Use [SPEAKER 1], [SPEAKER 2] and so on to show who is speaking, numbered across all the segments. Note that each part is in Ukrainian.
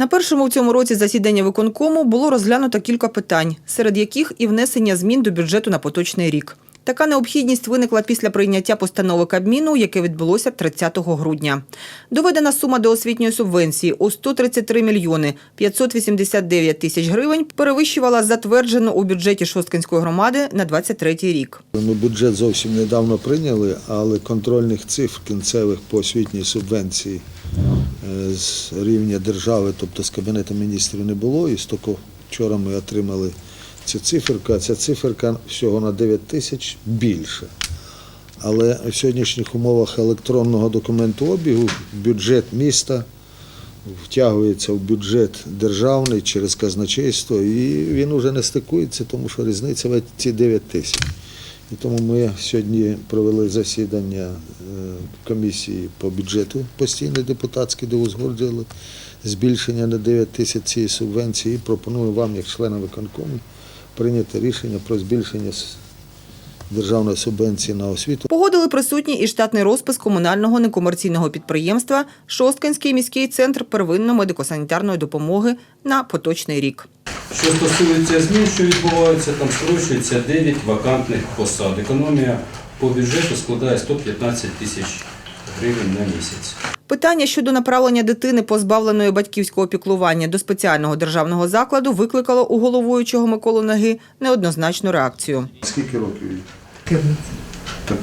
[SPEAKER 1] На першому в цьому році засідання виконкому було розглянуто кілька питань, серед яких і внесення змін до бюджету на поточний рік. Така необхідність виникла після прийняття постанови Кабміну, яке відбулося 30 грудня. Доведена сума до освітньої субвенції у 133 мільйони 589 тисяч гривень перевищувала затверджену у бюджеті Шосткинської громади на 23 рік.
[SPEAKER 2] Ми бюджет зовсім недавно прийняли, але контрольних цифр кінцевих по освітній субвенції з рівня держави, тобто з Кабінету міністрів, не було. І стільки вчора ми отримали цю циферку, а ця циферка всього на 9 тисяч більше. Але в сьогоднішніх умовах електронного документообігу бюджет міста втягується в бюджет державний через казначейство, і він вже не стикується, тому що різниця в ці 9 тисяч. І тому ми сьогодні провели засідання е, комісії по бюджету постійне депутатське, де узгоджували збільшення на 9 тисяч цієї субвенції. І пропоную вам, як членам виконкому, прийняти рішення про збільшення державної субвенції на освіту.
[SPEAKER 1] Погодили присутні і штатний розпис комунального некомерційного підприємства Шосткинський міський центр первинної медико-санітарної допомоги на поточний рік.
[SPEAKER 3] Що стосується змін, що відбуваються, там скорочується 9 вакантних посад. Економія по бюджету складає 115 тисяч гривень на місяць.
[SPEAKER 1] Питання щодо направлення дитини, позбавленої батьківського піклування до спеціального державного закладу, викликало у головуючого Миколу Наги неоднозначну реакцію.
[SPEAKER 2] Скільки років? їй? Так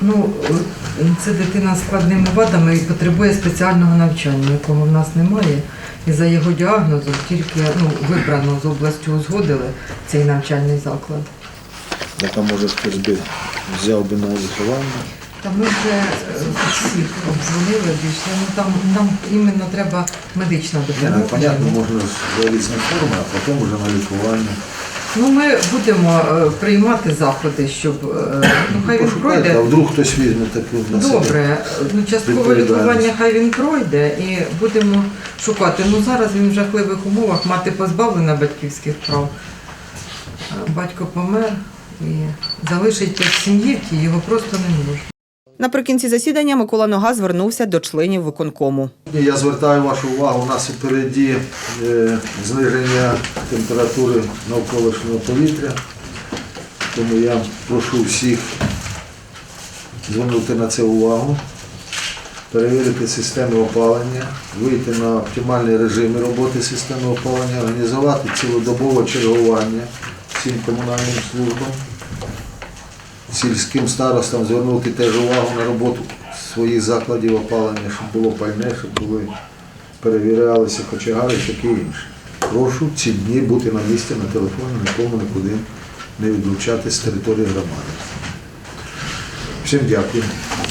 [SPEAKER 4] Ну, е, це дитина з складними вадами і потребує спеціального навчання, якого в нас немає. І за його діагнозом тільки ну, вибрано з областю узгодили цей навчальний заклад.
[SPEAKER 2] яка може хтось би взяв би на виховання.
[SPEAKER 4] Та ми вже е, всіх обзвонили, більше. Ну там нам іменно треба медична допомога.
[SPEAKER 2] ну, понятно, можна з різні форми, а потім вже на лікування.
[SPEAKER 4] Ну ми будемо е, приймати заходи, щоб е, ну хай він пройде.
[SPEAKER 2] а вдруг хтось візьме таку на себе.
[SPEAKER 4] Добре, ну часткове лікування хай він пройде і будемо шукати. Ну зараз він в жахливих умовах, мати позбавлена батьківських прав. А Батько помер і залишити в сім'ї в тій його просто не можна.
[SPEAKER 1] Наприкінці засідання Микола Нога звернувся до членів виконкому.
[SPEAKER 2] Я звертаю вашу увагу, у нас впереді е, зниження температури навколишнього повітря. Тому я прошу всіх звернути на це увагу, перевірити систему опалення, вийти на оптимальні режими роботи системи опалення, організувати цілодобове чергування всім комунальним службам, сільським старостам звернути теж увагу на роботу своїх закладів опалення, щоб було пальне, щоб були перевірялися кочегари таке інше. Прошу ці дні бути на місці на телефоні, нікому нікуди не відлучатись з території громади. Всім дякую.